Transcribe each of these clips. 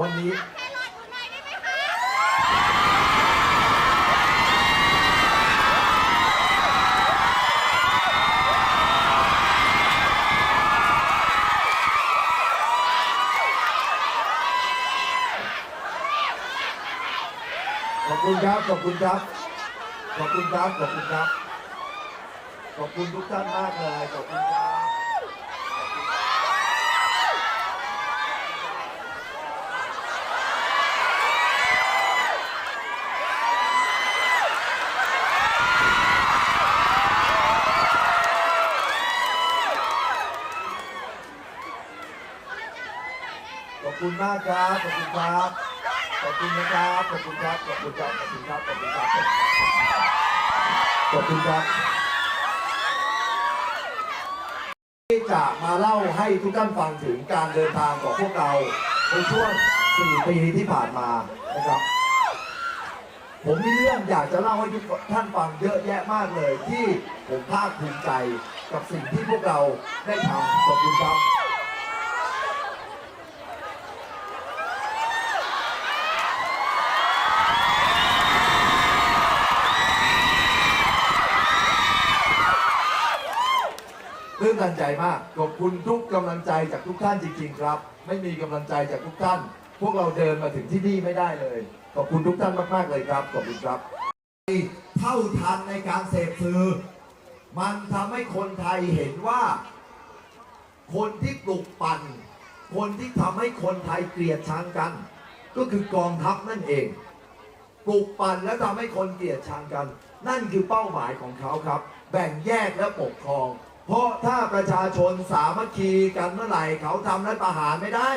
วันนี้ขอบคุณครับ ขอบคุณครับ ขอบคุณครับ ขอบคุณครับ ขอบคุณทุกท่านมากเลย ขอบคุณครับ ขอบคุณมากครับ ขอบคุณครับ ขอบคุณนะครับ ขอบคุณครับ ขอบคุณครับ ขอบคุณครับ ขอบคุณครับ ขอบคุณครับ ที่จะมาเล่าให้ทุกท่านฟังถึงการเดินทางของพวกเราในช่วง 4 ปีที่ผ่านมานะครับ ผมมีเรื่องอยากจะเล่าให้ทุกท่านฟังเยอะแยะมากเลยที่ผมภาคภูมิใจกับสิ่งที่พวกเราได้ทำขอบคุณครับ ตื้นตันใจมาก ขอบคุณทุกกำลังใจจากทุกท่านจริง ๆ ครับ ไม่มีกำลังใจจากทุกท่าน พวกเราเดินมาถึงที่นี่ไม่ได้เลย ขอบคุณทุกท่านมากๆเลยครับ ขอบคุณครับ เท่าทันในการเสพสื่อ มันทำให้คนไทยเห็นว่า คนที่ปลุกปั่น คนที่ทำให้คนไทยเกลียดชังกัน ก็คือกองทัพนั่นเอง ปลุกปั่นและทำให้คนเกลียดชังกัน นั่นคือเป้าหมายของเขาครับ แบ่งแยกและปกครอง เพราะถ้าประชาชนสามัคคีกันเมื่อไหร่เขาทำรัฐประหารไม่ได้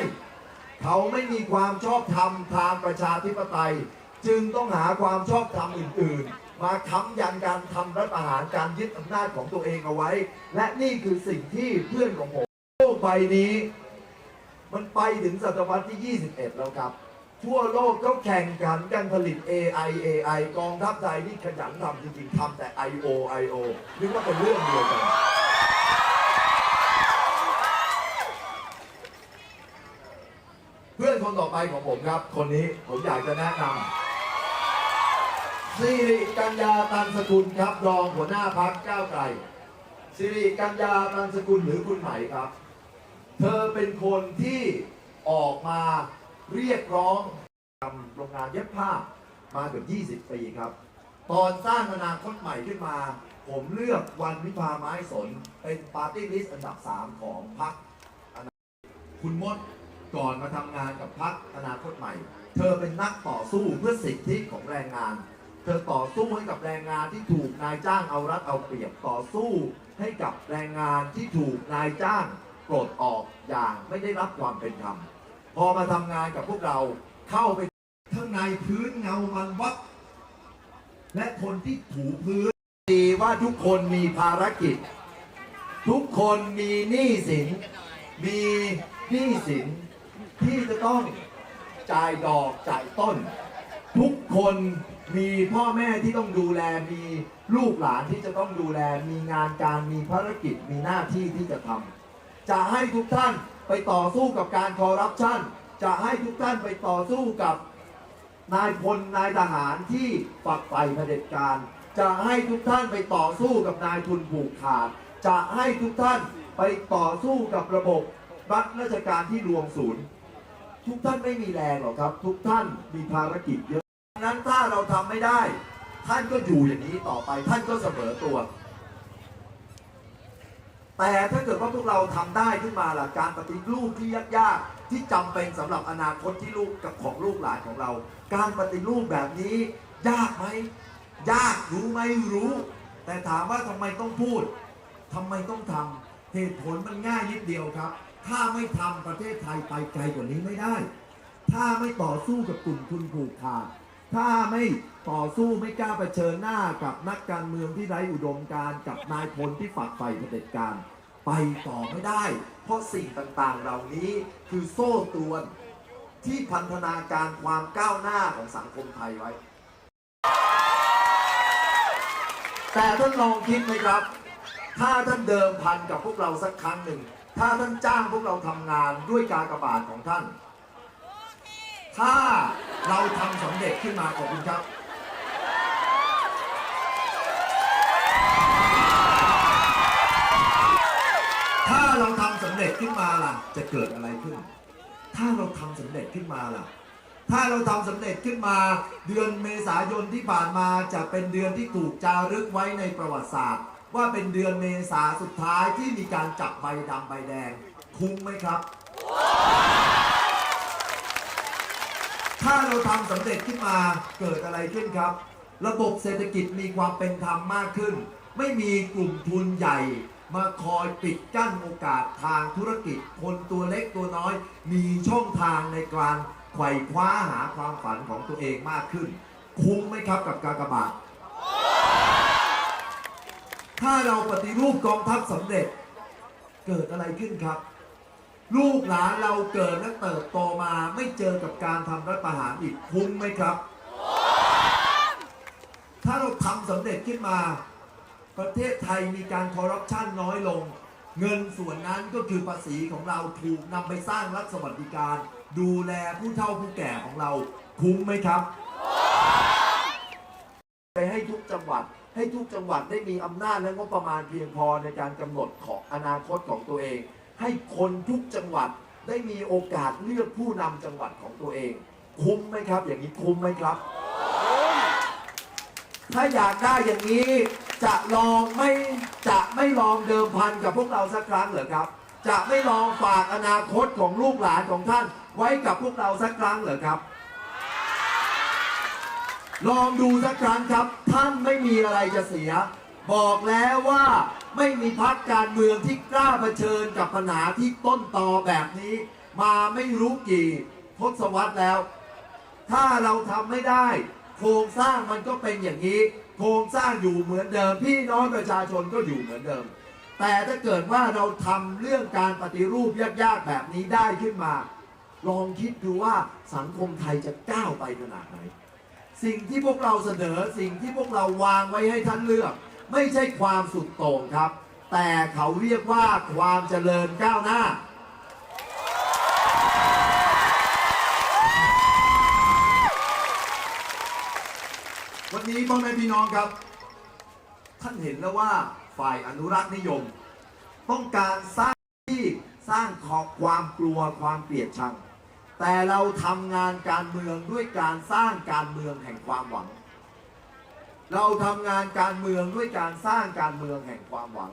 เขาไม่มีความชอบธรรมทางประชาธิปไตย จึงต้องหาความชอบธรรมอื่น ๆ มาค้ำยันการทำรัฐประหารการยึดอำนาจของตัวเองเอาไว้ และนี่คือสิ่งที่เพื่อนของผมโลกใบนี้ มันไปถึงศตวรรษที่ 21 แล้วครับ ทั่วโลกเขาแข่งขันกันผลิต AI AI กองทัพไทยนี่ขยันทำจริงๆทำแต่ IO IO นึกว่าเป็นเรื่องเดียวกัน เพื่อนคนต่อไปของผมครับ คนนี้ผมอยากจะแนะนำสิริกัญญาตันสกุลครับรองหัวหน้าพักก้าวไกลสิริกัญญาตันสกุลหรือคุณไหมครับ เธอเป็นคนที่ออกมาเรียกร้องทำโรงงานเย็บผ้ามาเกือบ20 ปีครับ ตอนสร้างอนาคตใหม่ขึ้นมา ผมเลือกวันวิพาไม้สน เป็นปาร์ตี้ลิสต์อันดับ 3 ของพรรคคุณมด ก่อนมาทำงานกับพรรคอนาคตใหม่ เธอเป็นนักต่อสู้เพื่อสิทธิของแรงงาน เธอต่อสู้ให้กับแรงงานที่ถูกนายจ้างเอารัดเอาเปรียบต่อสู้ให้กับแรงงานที่ถูกนายจ้างปลดออกอย่างไม่ได้รับความเป็นธรรม พอมาทำงานกับพวกเราเข้าไปข้างในพื้นเงามันวับและคนที่ถูพื้นดีว่าทุกคนมีภารกิจ ทุกคนมีหนี้สิน มีหนี้สิน ที่จะต้องจ่ายดอกจ่ายต้น ทุกคนมีพ่อแม่ที่ต้องดูแลมีลูกหลานที่จะต้องดูแลมีงานการมีภารกิจมีหน้าที่ที่จะทำจะให้ทุกท่านไปต่อสู้กับการคอร์รัปชันจะให้ทุกท่านไปต่อสู้กับนายพลนายทหารที่ฝักใฝ่เผด็จการ จะให้ทุกท่านไปต่อสู้กับนายทุนผูกขาด จะให้ทุกท่านไปต่อสู้กับระบบรัฐราชการที่รวมศูนย์ ทุกท่านไม่มีแรงหรอกครับ ทุกท่านมีภารกิจเยอะดังนั้นถ้าเราทำไม่ได้ ท่านก็อยู่อย่างนี้ต่อไป ท่านก็เสมอตัว แต่ถ้าเกิดว่าพวกเราทำได้ขึ้นมาล่ะการปฏิรูปที่ยากๆที่จำเป็นสำหรับอนาคตที่ลูกกับของลูกหลานของเรา การปฏิรูปแบบนี้ ยากไหมยากรู้ไหมรู้ แต่ถามว่าทำไมต้องพูดทำไมต้องทำเหตุผลมันง่ายนิดเดียวครับ ถ้าไม่ทำประเทศไทยไปไกลกว่านี้ไม่ได้ ถ้าไม่ต่อสู้กับกลุ่มทุนผูกขาด ถ้าไม่ต่อสู้ไม่กล้าเผชิญหน้ากับนักการเมืองที่ไร้อุดมการณ์กับนายพลที่ฝักใฝ่เผด็จการ ไปต่อไม่ได้ เพราะสิ่งต่างๆ เหล่านี้คือโซ่ตรวนที่พันธนาการความก้าวหน้าของสังคมไทยไว้ แต่ท่านลองคิดไหมครับ ถ้าท่านเดิมพันกับพวกเราสักครั้งหนึ่ง ถ้าท่านจ้างพวกเราทำงานด้วยการกระบาดของท่าน ถ้าเราทำสำเร็จขึ้นมาขอบคุณครับถ้าเราทำสำเร็จขึ้นมาล่ะ จะเกิดอะไรขึ้น ถ้าเราทำสำเร็จขึ้นมาล่ะ ถ้าเราทำสำเร็จขึ้นมา เดือนเมษายนที่ผ่านมาจะเป็นเดือนที่ถูกจารึกไว้ในประวัติศาสตร์ ว่าเป็นเดือนเมษาสุดท้ายที่มีการจับใบดำใบแดง คุ้มไหมครับ ถ้าเราทำสำเร็จขึ้นมาเกิดอะไรขึ้นครับ ระบบเศรษฐกิจมีความเป็นธรรมมากขึ้น ไม่มีกลุ่มทุนใหญ่ มาคอยปิดกั้นโอกาสทางธุรกิจ คนตัวเล็กตัวน้อย มีช่องทางในการไขว่คว้าหาความฝันของตัวเองมากขึ้น คุ้มไหมครับกับกากบาท ถ้าเราปฏิรูปกองทัพสำเร็จ เกิดอะไรขึ้นครับ ลูกหลานเราเกิดและเติบโตมาไม่เจอกับการทำรัฐประหารอีกคุ้มไหมครับ ถ้าเราทำสำเร็จขึ้นมา ประเทศไทยมีการคอร์รัปชันน้อยลง เงินส่วนนั้นก็คือภาษีของเราถูกนำไปสร้างรัฐสวัสดิการ ดูแลผู้เฒ่าผู้แก่ของเราคุ้มไหมครับ ไปให้ทุกจังหวัด ให้ทุกจังหวัดได้มีอำนาจและงบประมาณเพียงพอในการกำหนดของอนาคตของตัวเอง ให้คนทุกจังหวัดได้มีโอกาสเลือกผู้นำจังหวัดของตัวเอง คุ้มไหมครับ อย่างนี้คุ้มไหมครับ ถ้าอยากได้อย่างนี้จะลองไม่จะไม่ลองเดิมพันกับพวกเราสักครั้งเหรอครับ จะไม่ลองฝากอนาคตของลูกหลานของท่าน ไว้กับพวกเราสักครั้งเหรอครับ ลองดูสักครั้งครับ ท่านไม่มีอะไรจะเสีย บอกแล้วว่าไม่มีพักการเมืองที่กล้าเผชิญกับปัญหาที่ต้นตอแบบนี้ มาไม่รู้กี่ทศวรรษแล้ว ถ้าเราทำไม่ได้ โครงสร้างมันก็เป็นอย่างนี้ โครงสร้างอยู่เหมือนเดิม พี่น้องประชาชนก็อยู่เหมือนเดิม แต่ถ้าเกิดว่าเราทำเรื่องการปฏิรูปยากๆแบบนี้ได้ขึ้นมา ลองคิดดูว่าสังคมไทยจะก้าวไปขนาดไหน สิ่งที่พวกเราเสนอสิ่งที่พวกเราวางไว้ให้ท่านเลือก ไม่ใช่ความสุดโต่งครับ แต่เขาเรียกว่าความเจริญก้าวหน้า วันนี้พ่อแม่พี่น้องครับ ท่านเห็นแล้วว่าฝ่ายอนุรักษ์นิยม ต้องการสร้างที่สร้างขอบความกลัวความเกลียดชัง แต่เราทำงานการเมืองด้วยการสร้างการเมืองแห่งความหวัง เราทำงานการเมืองด้วยการสร้างการเมืองแห่งความหวัง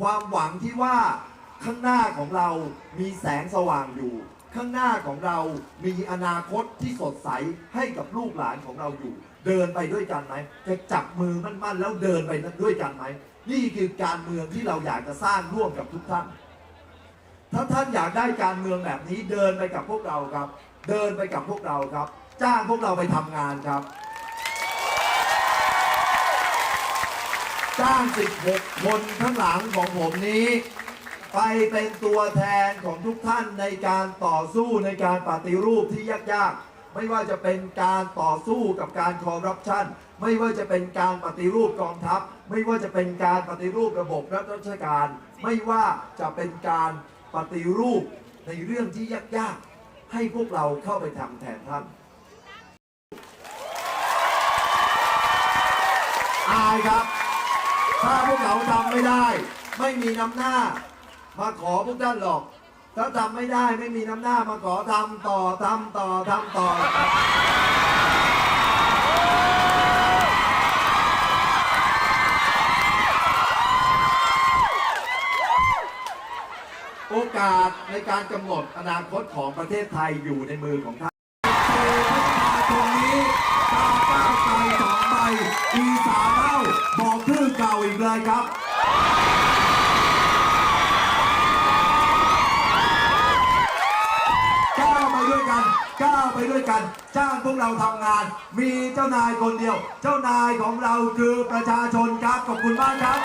ความหวังที่ว่าข้างหน้าของเรามีแสงสว่างอยู่ ข้างหน้าของเรามีอนาคตที่สดใสให้กับลูกหลานของเราอยู่ เดินไปด้วยกันไหมจะจับมือมั่นๆ แล้วเดินไปด้วยกันไหมนี่คือการเมืองที่เราอยากจะสร้างร่วมกับทุกท่าน ถ้าท่านอยากได้การเมืองแบบนี้เดินไปกับพวกเราครับ เดินไปกับพวกเราครับ จ้างพวกเราไปทำงานครับ จ้าง 16 คนข้างหลังของผมนี้ ไปเป็นตัวแทนของทุกท่านในการต่อสู้ในการปฏิรูปที่ยากๆไม่ว่าจะเป็นการต่อสู้กับการคอร์รัปชัน ไม่ว่าจะเป็นการปฏิรูปกองทัพ ไม่ว่าจะเป็นการปฏิรูประบบรัฐราชการ ไม่ว่าจะเป็นการ ปฏิรูปในเรื่องที่ยากๆ ให้พวกเราเข้าไปทำแทนท่านอายครับ ถ้าพวกเราทำไม่ได้ ไม่มีน้ำหน้า มาขอพวกท่านหรอก ถ้าทำไม่ได้ไม่มีน้ำหน้ามาขอทำต่อทำต่อทำต่อ โอกาสในการกำหนดอนาคตของประเทศไทยอยู่ในมือของท่านตรงนี้ก้าวก้าวไกลสองใบอีสานเท่าบอกชื่อเก่าอีกเลยครับก้าวไปด้วยกันก้าวไปด้วยกัน จ้างพวกเราทำงาน มีเจ้านายคนเดียว เจ้านายของเราคือประชาชนครับขอบคุณมากครับ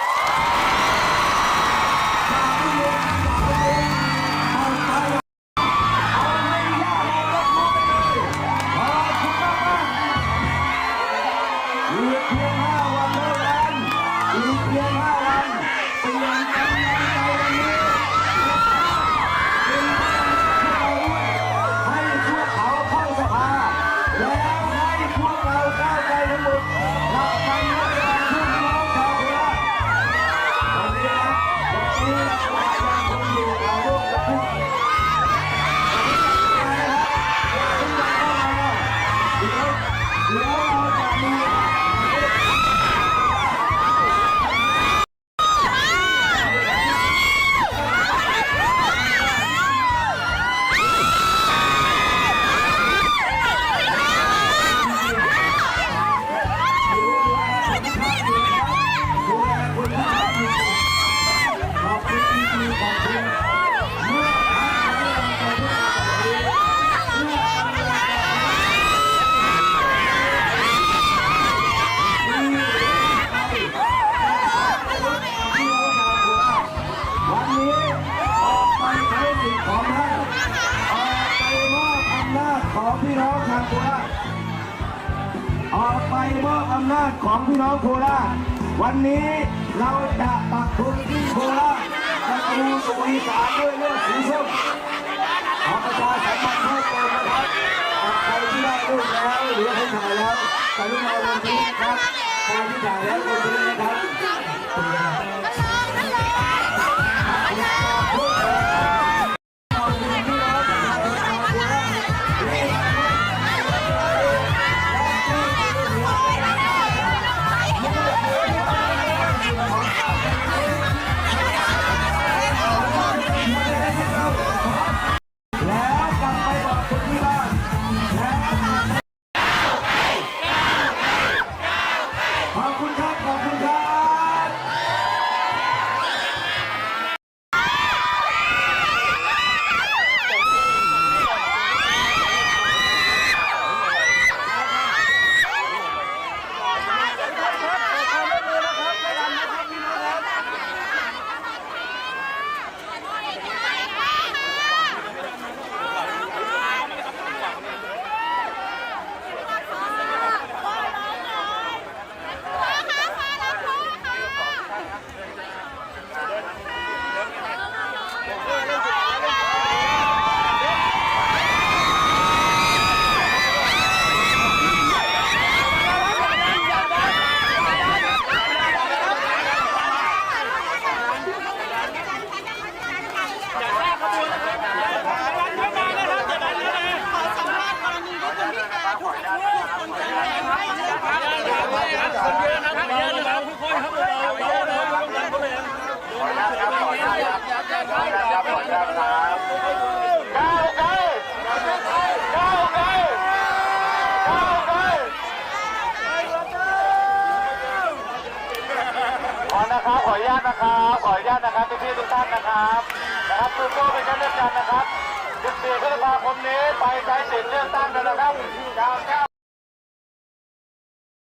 โคราช วันนี้เราจะปักทุนที่โคราชประตูสู่อีสานด้วยเลือดสีส้มขอประชาสัมพันธ์เพิ่มเติมนะครับใครที่ได้รูปแล้วหรือให้ถ่ายแล้วกรุณาลงทุนครับใครที่ถ่ายแล้วลงทุนนะครับ นะครับขออนุญาตนะครับ ขออนุญาตนะครับพี่ๆทุกท่านนะครับ นะครับสู้ๆไปกันด้วยกันนะครับ14พฤษภาคมนี้ไปใช้สิทธิ์เลือกตั้งกันนะครับ